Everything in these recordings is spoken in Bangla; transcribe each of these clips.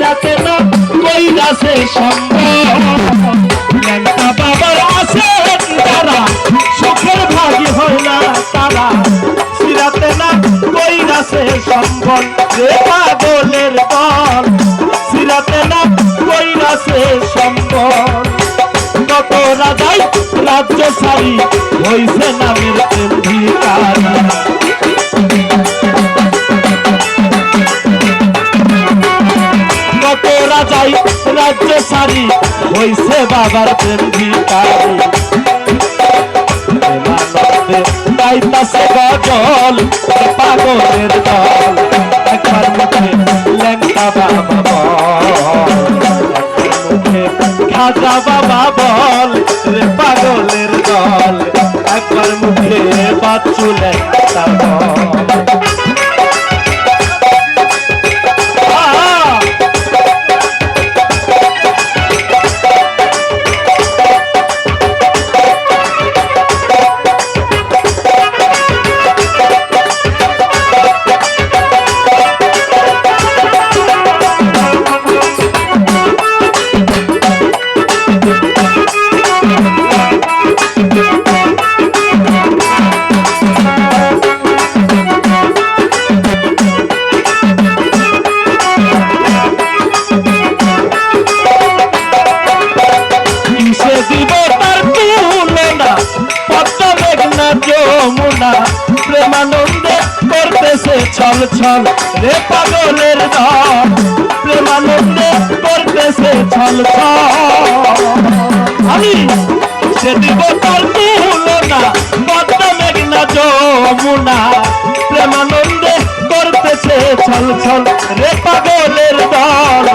সিরাতে না, কইরাছে সম্ভব ল্যাংটা বাবার আছে, তারা সুখের ভাগি হয় না, তারা সিরাতে না, কইরাছে সম্ভব রে পাগলের দল সিরাতে না, কইরাছে সম্ভব কত রাজাই রাজ্য সারি হইছে নামের কত রাজাই, রাজ্য সারি, হইছে বাবার প্রেম ভিকারি গাইতাছে গজল পাগলের দল। একবার মুখে ল্যাংটা বাবা খাজা বাবা বল। রে পাগলের দল, একবার মুখে বাচ্চু ল্যাংটা বল। ছল ছল রে পাগলের দল প্রেমানন্দে করতেছে ছল ছল। আমি সে দিব তার তুলনা পদ্ম মেঘনা যমুনা। প্রেমানন্দে করতেছে ছল ছল রে পাগলের দল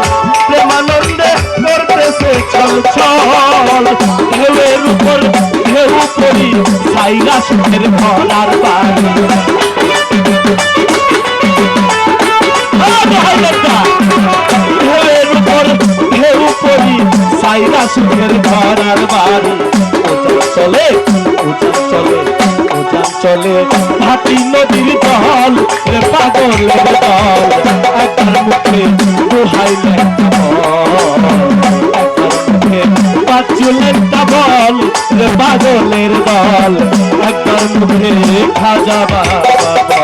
প্রেমানন্দে করতেছে ছল ছল। ঢেউয়ের উপর, ঢেউ পরি সাইরা সুখের ভরার সুখের ভরার বাড়ি। ওজন চলে ওজন চলে ওজন চলে। হাতি নদীর দল রে পাগলের দল। একবার মুখে দুহাইলে পাঁচুলের বল। রে পাগলের দল। একবার মুখে খাজা বাবা।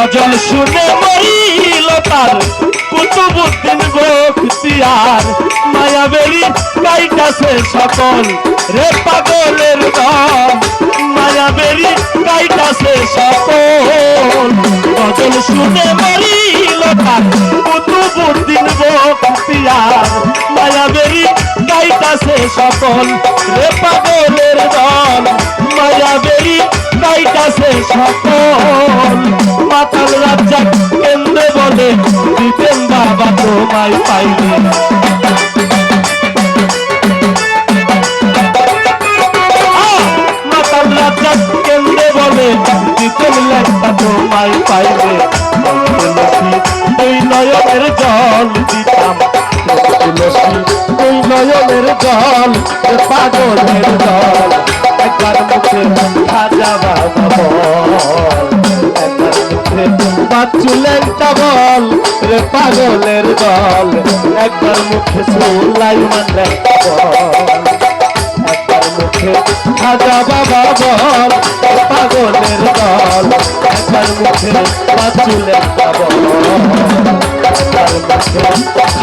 গজল শুনে মরিল তার। কুতুবুদ্দিন বখতিয়ার মায়াবেরি গাইটাছে সকল। রে পাগলের দল মায়াবেরি গাইটাছে সকল। গজল শুনে মরিল তার। কুতুবুদ্দিন বখতিয়ার মায়াবেরি গাইটাছে সকল। রে পাগলের দল মায়াবেরি গাইটাছে সকল। পাইলে তুলসী ওই নয়নের জল দিতাম ওই নয়নের জল পাগলের জল একবার মুখে খাজা বাবা বল একবার মুখে বাচ্চুলের বল রে পাগলের দল। একবার মুখে সুলাইমান বল একবার মুখে খাজা বাবা বল পাগলের দল। একবার মুখে বাচুলে বল একবার মুখে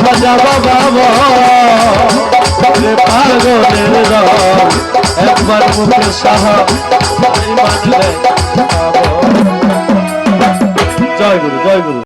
খাজা বাবা বল পাগলের দল। একবার মুখে সাহা মানলে জয় গুরু জয় গুরু।